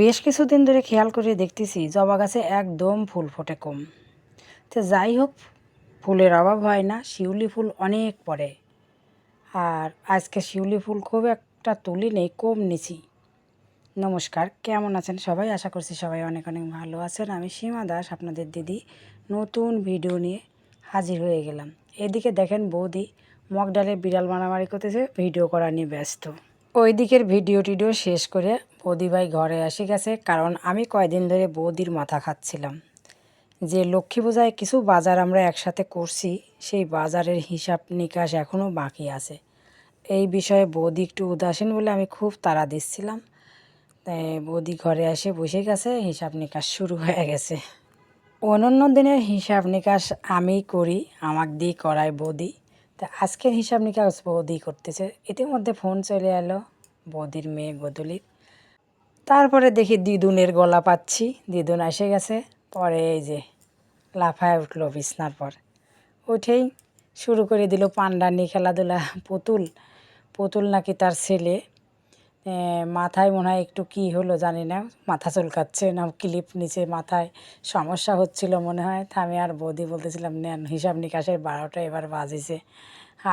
বেশ কিছুদিন ধরে খেয়াল করে দেখতেছি জবা গাছে একদম ফুল ফোটে কম। তো যাই হোক, ফুলের অভাব হয় না, শিউলি ফুল অনেক পড়ে। আর আজকে শিউলি ফুল খুব একটা তুলি নেই, কম নিছি। নমস্কার, কেমন আছেন সবাই? আশা করছি সবাই অনেক অনেক ভালো আছেন। আমি সীমা দাস, আপনাদের দিদি। নতুন ভিডিও নিয়ে হাজির হয়ে গেলাম। এদিকে দেখেন বৌদি মগডালে বিড়াল মারামারি করতেছে, ভিডিও করা নিয়ে ব্যস্ত। ওই দিকের ভিডিও টিডিও শেষ করে বৌদি ভাই ঘরে এসে গেছে, কারণ আমি কয়দিন ধরে বৌদির মাথা খাচ্ছিলাম। যে লক্ষ্মী পূজায় কিছু বাজার আমরা একসাথে করছি, সেই বাজারের হিসাব নিকাশ এখনও বাকি আছে। এই বিষয়ে বৌদি একটু উদাসীন বলে আমি খুব তাড়া দিচ্ছিলাম। তাই বৌদি ঘরে এসে বসে গেছে, হিসাব নিকাশ শুরু হয়ে গেছে। অন্যান্য দিনের হিসাব নিকাশ আমি করি, আমাক দিয়ে করায় বৌদি। তা আজকের হিসাব নিকাশ বৌদি করতেছে। ইতিমধ্যে ফোন চলে এলো বৌদির মেয়ে গদলির। তারপরে দেখি দিদুনের গলা পাচ্ছি। দিদুন এসে গেছে। পরে এই যে লাফায় উঠল বিছনার পর। উঠেই শুরু করে দিল পান্ডা নিয়ে খেলাধুলা। পুতুল পুতুল নাকি তার ছেলে। মাথায় মনে হয় একটু কি হলো জানি না। মাথা চুলকাচ্ছে না, ক্লিপ নিচে মাথায় সমস্যা হচ্ছিল মনে হয়। তা আমি আর বৌদি বলতেছিলাম, নেন, হিসাব নিকাশের বারোটা এবার বাজিছে।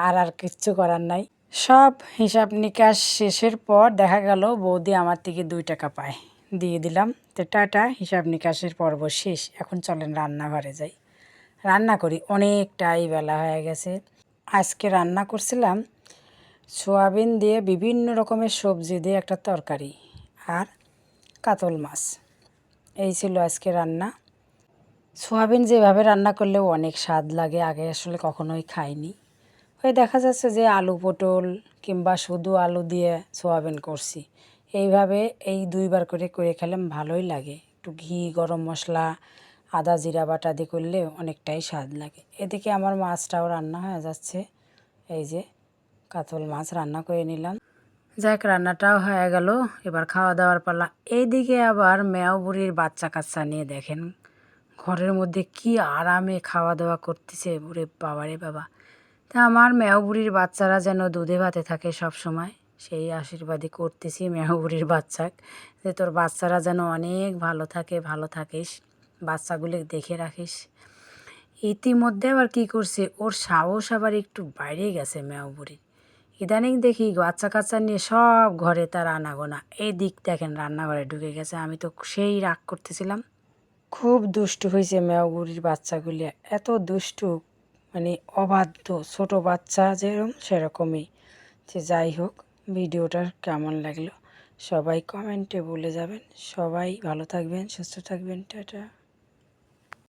আর আর কিচ্ছু করার নাই। সব হিসাব নিকাশ শেষের পর দেখা গেল বৌদি আমার থেকে দুই টাকা পায়। দিয়ে দিলাম। তো টাটা, হিসাব নিকাশের পর্ব শেষ। এখন চলেন রান্নাঘরে যাই। রান্না করি। অনেকটাই বেলা হয়ে গেছে। আজকে রান্না করছিলাম সোয়াবিন দিয়ে বিভিন্ন রকমের সবজি দিয়ে একটা তরকারি আর কাতল মাছ। এই ছিল আজকে রান্না। সোয়াবিন যেভাবে রান্না করলেও অনেক স্বাদ লাগে। আগে আসলে কখনোই খাইনি। ওই দেখা যাচ্ছে যে আলু পটল কিংবা শুধু আলু দিয়ে সোয়াবিন করছি। এইভাবে এই দুইবার করে করে খেলাম, ভালোই লাগে। একটু ঘি, গরম মশলা, আদা, জিরা বাটা দিয়ে করলে অনেকটাই স্বাদ লাগে। এদিকে আমার মাছটাও রান্না হয়ে যাচ্ছে। এই যে কাতল মাছ রান্না করে নিলাম। যাক রান্নাটাও হয়ে গেল। এবার খাওয়া দাওয়ার পালা। এইদিকে আবার মেয়াও বুড়ির বাচ্চা কাচ্চা নিয়ে দেখেন। ঘরের মধ্যে কি আরামে খাওয়া দাওয়া করতেছে। ওরে বাবারে বাবা। তা আমার মেয়াও বুড়ির বাচ্চারা যেন দুধে ভাতে থাকে সব সময় সেই আশীর্বাদই করতেছি মেয়াও বুড়ির বাচ্চাক, যে তোর বাচ্চারা যেন অনেক ভালো থাকে, ভালো থাকিস, বাচ্চাগুলি দেখে রাখিস। ইতিমধ্যে আবার কি করছে, ওর সাহস আবার একটু বাইরে গেছে মেয়াও বুড়ির ইদানিং দেখি বাচ্চা কাচ্চা নিয়ে সব ঘরে তার আনাগোনা। এই দিক দেখেন রান্নাঘরে ঢুকে গেছে, আমি তো সেই রাগ করতেছিলাম। খুব দুষ্টু হয়েছে মেয়াগুড়ির বাচ্চাগুলি, এত দুষ্টু। মানে অবাধ্য, ছোট বাচ্চা যেরকম সেরকমই। যে যাই হোক, ভিডিওটার কেমন লাগল? সবাই কমেন্টে বলে যাবেন। সবাই ভালো থাকবেন, সুস্থ থাকবেন, টাটা।